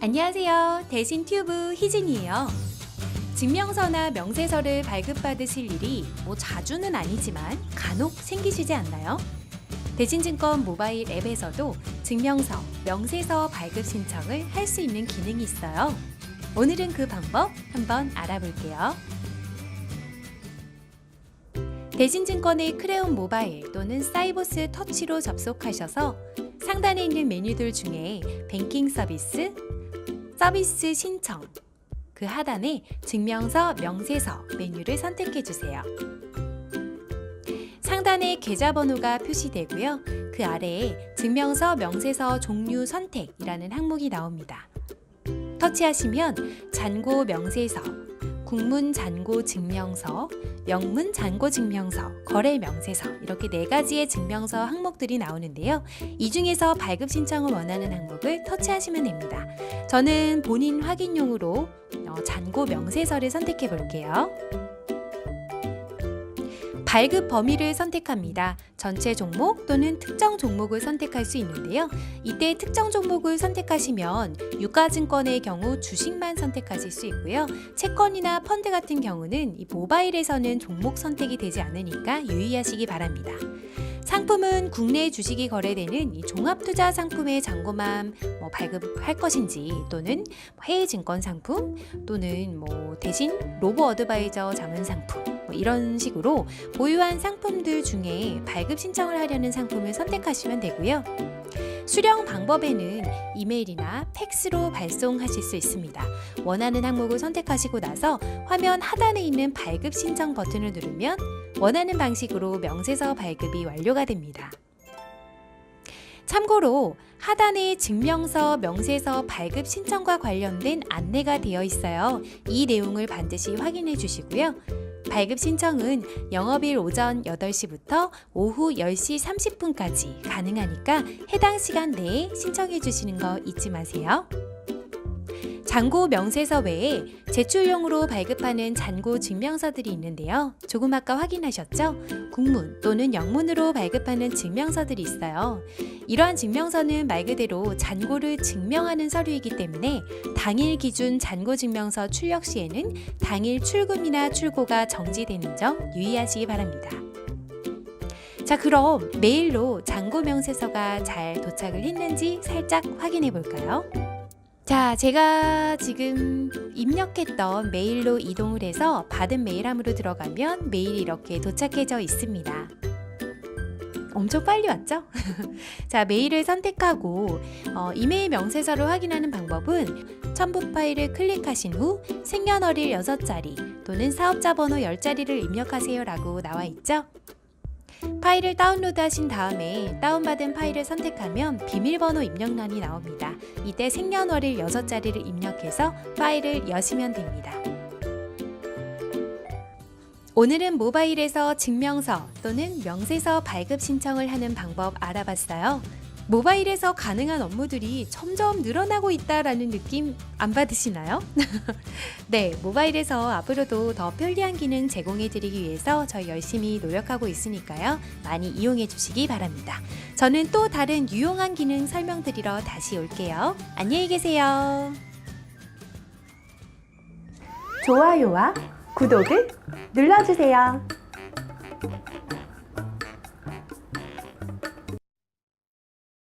안녕하세요. 대신 튜브 희진이에요. 증명서나 명세서를 발급받으실 일이 뭐 자주는 아니지만 간혹 생기시지 않나요? 대신증권 모바일 앱에서도 증명서, 명세서 발급 신청을 할 수 있는 기능이 있어요. 오늘은 그 방법 한번 알아볼게요. 대신증권의 크레온 모바일 또는 사이버스 터치로 접속하셔서 상단에 있는 메뉴들 중에 뱅킹 서비스, 서비스 신청, 그 하단에 증명서, 명세서 메뉴를 선택해 주세요. 상단에 계좌번호가 표시되고요. 그 아래에 증명서, 명세서 종류 선택이라는 항목이 나옵니다. 터치하시면 잔고 명세서, 국문 잔고 증명서, 영문 잔고 증명서, 거래 명세서 이렇게 네 가지의 증명서 항목들이 나오는데요. 이 중에서 발급 신청을 원하는 항목을 터치하시면 됩니다. 저는 본인 확인용으로 어, 잔고 명세서를 선택해 볼게요. 발급 범위를 선택합니다. 전체 종목 또는 특정 종목을 선택할 수 있는데요. 이때 특정 종목을 선택하시면 유가증권의 경우 주식만 선택하실 수 있고요. 채권이나 펀드 같은 경우는 이 모바일에서는 종목 선택이 되지 않으니까 유의하시기 바랍니다. 상품은 국내 주식이 거래되는 이 종합투자 상품의 잔고만 뭐 발급할 것인지 또는 뭐 해외 증권 상품 또는 뭐 대신 로보 어드바이저 자문 상품 뭐 이런 식으로 보유한 상품들 중에 발급 신청을 하려는 상품을 선택하시면 되고요. 수령 방법에는 이메일이나 팩스로 발송하실 수 있습니다. 원하는 항목을 선택하시고 나서 화면 하단에 있는 발급 신청 버튼을 누르면 원하는 방식으로 명세서 발급이 완료가 됩니다. 참고로 하단에 증명서, 명세서 발급 신청과 관련된 안내가 되어 있어요. 이 내용을 반드시 확인해 주시고요. 발급 신청은 영업일 오전 8시부터 오후 10시 30분까지 가능하니까 해당 시간 내에 신청해 주시는 거 잊지 마세요. 잔고 명세서 외에 제출용으로 발급하는 잔고 증명서들이 있는데요. 조금 아까 확인하셨죠? 국문 또는 영문으로 발급하는 증명서들이 있어요. 이러한 증명서는 말 그대로 잔고를 증명하는 서류이기 때문에 당일 기준 잔고 증명서 출력 시에는 당일 출금이나 출고가 정지되는 점 유의하시기 바랍니다. 자, 그럼 메일로 잔고 명세서가 잘 도착을 했는지 살짝 확인해 볼까요? 자, 제가 지금 입력했던 메일로 이동을 해서 받은 메일함으로 들어가면 메일이 이렇게 도착해져 있습니다. 엄청 빨리 왔죠? 자, 메일을 선택하고 어, 이메일 명세서를 확인하는 방법은 첨부 파일을 클릭하신 후 생년월일 6자리 또는 사업자 번호 10자리를 입력하세요라고 나와 있죠? 파일을 다운로드 하신 다음에 다운받은 파일을 선택하면 비밀번호 입력란이 나옵니다. 이때 생년월일 6자리를 입력해서 파일을 여시면 됩니다. 오늘은 모바일에서 증명서 또는 명세서 발급 신청을 하는 방법 알아봤어요. 모바일에서 가능한 업무들이 점점 늘어나고 있다라는 느낌 안 받으시나요? 네, 모바일에서 앞으로도 더 편리한 기능 제공해 드리기 위해서 저희 열심히 노력하고 있으니까요. 많이 이용해 주시기 바랍니다. 저는 또 다른 유용한 기능 설명드리러 다시 올게요. 안녕히 계세요. 좋아요와 구독을 눌러주세요.